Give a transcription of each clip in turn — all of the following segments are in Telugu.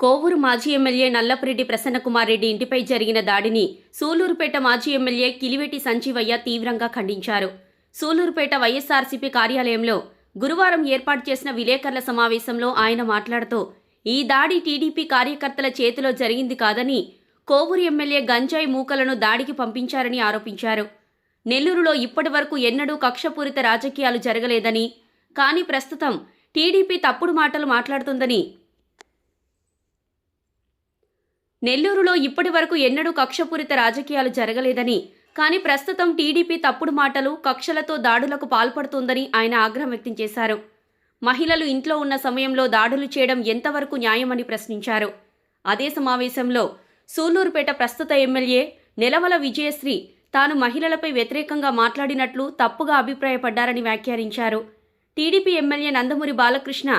కోవూరు మాజీ ఎమ్మెల్యే నల్లపురెడ్డి ప్రసన్నకుమార్ రెడ్డి ఇంటిపై జరిగిన దాడిని సూలూరుపేట మాజీ ఎమ్మెల్యే కిలివెటి సంజీవయ్య తీవ్రంగా ఖండించారు. సూలూరుపేట వైఎస్ఆర్సీపీ కార్యాలయంలో గురువారం ఏర్పాటు చేసిన విలేకరుల సమావేశంలో ఆయన మాట్లాడుతూ ఈ దాడి టీడీపీ కార్యకర్తల చేతిలో జరిగింది కాదని కోవూరు ఎమ్మెల్యే గంజాయి మూకలను దాడికి పంపించారని ఆరోపించారు. నెల్లూరులో ఇప్పటివరకు ఎన్నడూ కక్షపూరిత రాజకీయాలు జరగలేదని కానీ ప్రస్తుతం టీడీపీ తప్పుడు మాటలు మాట్లాడుతుందని నెల్లూరులో ఇప్పటి వరకు ఎన్నడూ కక్షపూరిత రాజకీయాలు జరగలేదని కానీ ప్రస్తుతం టీడీపీ తప్పుడు మాటలు కక్షలతో దాడులకు పాల్పడుతోందని ఆయన ఆగ్రహం వ్యక్తం చేశారు. మహిళలు ఇంట్లో ఉన్న సమయంలో దాడులు చేయడం ఎంతవరకు న్యాయమని ప్రశ్నించారు. అదే సమావేశంలో సూలూరుపేట ప్రస్తుత ఎమ్మెల్యే నెలవల విజయశ్రీ తాను మహిళలపై వ్యతిరేకంగా మాట్లాడినట్లు తప్పుగా అభిప్రాయపడ్డారని వ్యాఖ్యానించారు. టీడీపీ ఎమ్మెల్యే నందమూరి బాలకృష్ణ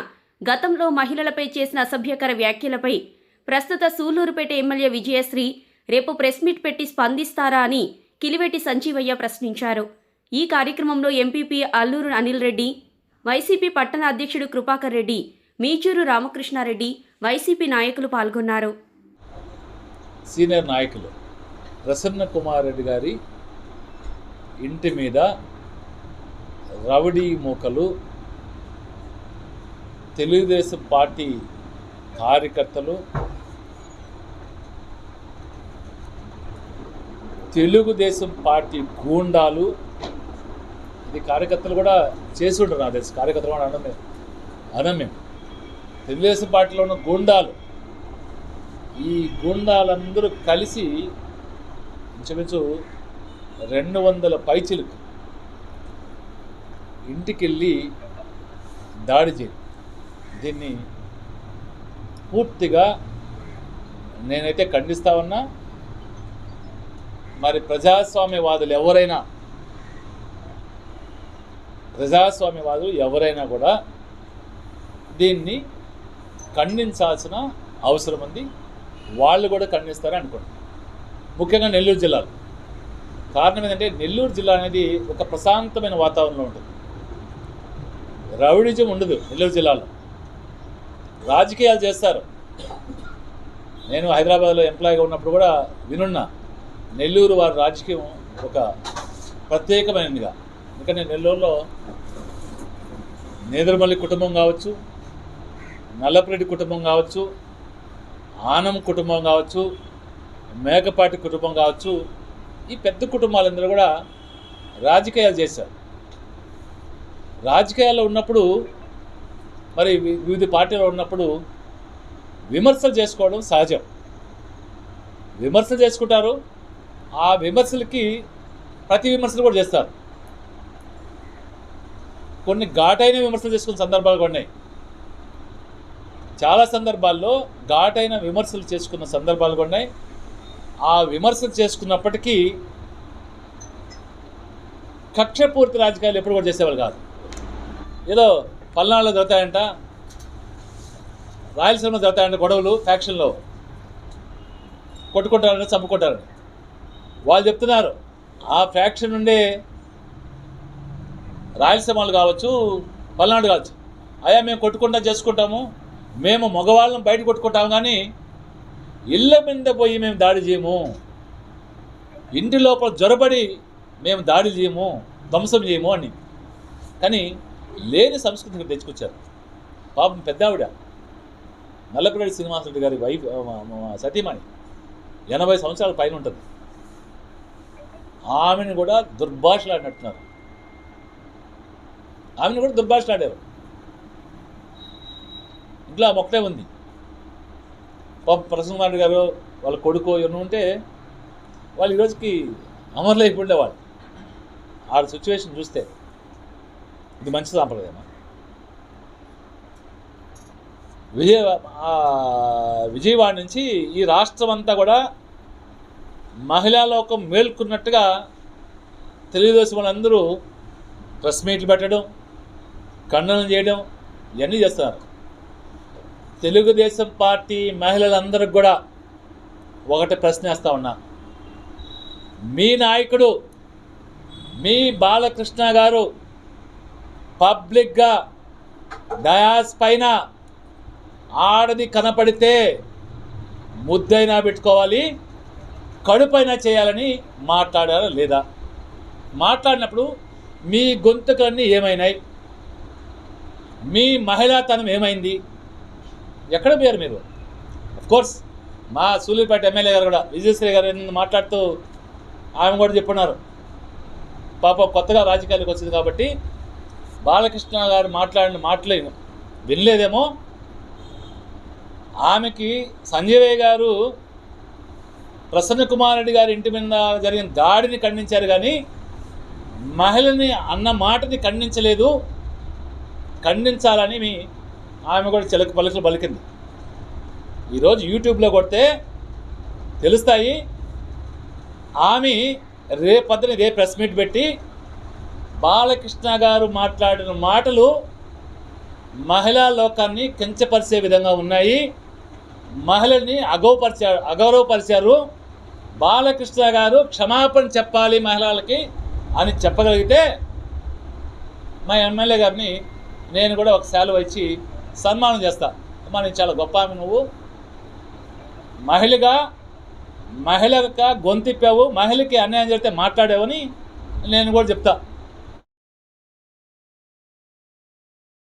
గతంలో మహిళలపై చేసిన అసభ్యకర వ్యాఖ్యలపై ప్రస్తుత సూలూరుపేట ఎమ్మెల్యే విజయశ్రీ రేపు ప్రెస్ మీట్ పెట్టి స్పందిస్తారా అని కిలివెట్టి సంజీవయ్య ప్రశ్నించారు. ఈ కార్యక్రమంలో ఎంపీపీ అల్లూరు అనిల్ రెడ్డి వైసీపీ పట్టణ అధ్యక్షుడు కృపాకర్ రెడ్డి మీచూరు రామకృష్ణారెడ్డి వైసీపీ నాయకులు పాల్గొన్నారు. సీనియర్ నాయకులు ప్రసన్న కుమార్ రెడ్డి గారి ఇంటి మీద రౌడీ మూకలు తెలుగుదేశం పార్టీ కార్యకర్తలు తెలుగుదేశం పార్టీ గూండాలు. ఇది కార్యకర్తలు కూడా చేసి ఉంటారు నా తెలుసు. కార్యకర్తలు కూడా అనం మేము అనం మేము తెలుగుదేశం పార్టీలో ఉన్న గూండాలు. ఈ గూండాలందరూ కలిసి ఇంచుమించు రెండు వందల పైచిలకు ఇంటికెళ్ళి దాడి చేయి. దీన్ని పూర్తిగా నేనైతే ఖండిస్తా ఉన్నా మరి ప్రజాస్వామ్యవాదులు ఎవరైనా ప్రజాస్వామ్యవాదులు ఎవరైనా కూడా దీన్ని ఖండించాల్సిన అవసరం ఉంది. వాళ్ళు కూడా ఖండిస్తారని అనుకోండి. ముఖ్యంగా నెల్లూరు జిల్లాలో. కారణం ఏంటంటే నెల్లూరు జిల్లా అనేది ఒక ప్రశాంతమైన వాతావరణంలో ఉంటుంది. రౌడిజం ఉండదు నెల్లూరు జిల్లాలో. రాజకీయాలు చేస్తారు. నేను హైదరాబాద్లో ఎంప్లాయీగా ఉన్నప్పుడు కూడా వినున్నా. నెల్లూరు వారి రాజకీయం ఒక ప్రత్యేకమైనదిగా. ఎందుకంటే నెల్లూరులో నేదురుమల్లి కుటుంబం కావచ్చు నల్లపరెడ్డి కుటుంబం కావచ్చు ఆనం కుటుంబం కావచ్చు మేకపాటి కుటుంబం కావచ్చు ఈ పెద్ద కుటుంబాలందరూ కూడా రాజకీయాలు చేశారు. రాజకీయాల్లో ఉన్నప్పుడు మరి వివిధ పార్టీలో ఉన్నప్పుడు విమర్శలు చేసుకోవడం సహజం. విమర్శలు చేసుకుంటారు ఆ విమర్శలకి ప్రతి విమర్శలు కూడా చేస్తారు. కొన్ని ఘాటైన విమర్శలు చేసుకున్న సందర్భాలు కూడా ఉన్నాయి. చాలా సందర్భాల్లో ఘాటైన విమర్శలు చేసుకున్న సందర్భాలు కూడా ఉన్నాయి. ఆ విమర్శలు చేసుకున్నప్పటికీ కక్షపూర్తి రాజకీయాలు ఎప్పుడు కూడా చేసేవాళ్ళు కాదు. ఏదో పల్నాడులో జరుగుతాయంట రాయలసీమలో జరుగుతాయంట గొడవలు ఫ్యాక్షన్లో. కొట్టుకుంటారని చంపుకుంటారని. వాళ్ళు చెప్తున్నారు. ఆ ఫ్యాక్షన్ నుండే రాయలసీమలు కావచ్చు పల్నాడు కావచ్చు. అయ్యా మేము కొట్టుకుంటా చేసుకుంటాము. మేము మగవాళ్ళని బయట కొట్టుకుంటాము కానీ ఇళ్ళ మీద పోయి మేము దాడి చేయము. ఇంటి లోపల జ్వరబడి మేము దాడి చేయము ధ్వంసం చేయము అని. కానీ లేని సంస్కృతిని తెచ్చుకొచ్చారు. పాపం పెద్ద ఆవిడ. నల్లపిరెడ్డి శ్రీనివాసరెడ్డి గారి వైఫ్ సతీమణి. ఎనభై సంవత్సరాల పైన ఉంటుంది. ఆమెను కూడా దుర్భాషలాడినట్టున్నారు. ఆమెను కూడా దుర్భాషలాడారు ఇంట్లో ఆమె ఒకటే ఉంది. పాప ప్రసన్న గారు వాళ్ళ కొడుకు ఎవరు ఉంటే వాళ్ళు ఈరోజుకి అమరులు అయిపోయేవాళ్ళు ఆ సిచ్యువేషన్ చూస్తే ఇది మంచి సాంప్రదాయమా? విజయ విజయవాడ నుంచి ఈ రాష్ట్రం అంతా కూడా మహిళా లోకం మేల్కొన్నట్టుగా తెలుగుదేశం వాళ్ళందరూ ప్రెస్ మీట్లు పెట్టడం ఖండనం చేయడం ఇవన్నీ చేస్తున్నారు. తెలుగుదేశం పార్టీ మహిళలందరికి కూడా ఒకటి ప్రశ్నేస్తా ఉన్నా. మీ నాయకుడు మీ బాలకృష్ణ గారు పబ్లిక్గా డయాస్ పైన ఆడది కనపడితే ముద్దైనా పెట్టుకోవాలి కడుపైనా చేయాలని మాట్లాడారా లేదా? మాట్లాడినప్పుడు మీ గొంతుకలన్నీ ఏమైనాయి? మీ మహిళాతనం ఏమైంది? ఎక్కడ పోయారు మీరు? కోర్స్ మా సూలూరుపేట ఎమ్మెల్యే గారు కూడా విజయశ్రీ గారు మాట్లాడుతూ ఆమె కూడా చెప్పున్నారు. పాప కొత్తగా రాజకీయాలకు వచ్చింది కాబట్టి బాలకృష్ణ గారు మాట్లాడిన మాటలే వినలేదేమో. ఆమెకి సంజయ్ గారు ప్రసన్న కుమార్ రెడ్డి గారి ఇంటి మీద జరిగిన దాడిని ఖండించారు కానీ మహిళని అన్న మాటని ఖండించలేదు. ఖండించాలని ఆమె కూడా చిలక పలుకులు పలికింది. ఈరోజు యూట్యూబ్లో కొడితే తెలుస్తాయి. ఆమె రేపొద్దున ఇదే ప్రెస్ మీట్ పెట్టి బాలకృష్ణ గారు మాట్లాడిన మాటలు మహిళా లోకాన్ని కించపరిచే విధంగా ఉన్నాయి. మహిళల్ని అగౌపరిచారు అగౌరవపరిచారు. బాలకృష్ణ గారు క్షమాపణ చెప్పాలి మహిళలకి అని చెప్పగలిగితే మా ఎమ్మెల్యే గారిని నేను కూడా ఒక సెలవు ఇచ్చి సన్మానం చేస్తా. అమ్మా నేను చాలా గొప్ప ఆమె నువ్వు. మహిళగా మహిళగా గొంతిప్పావు మహిళకి అన్యాయం జరిగితే మాట్లాడావని నేను కూడా చెప్తా.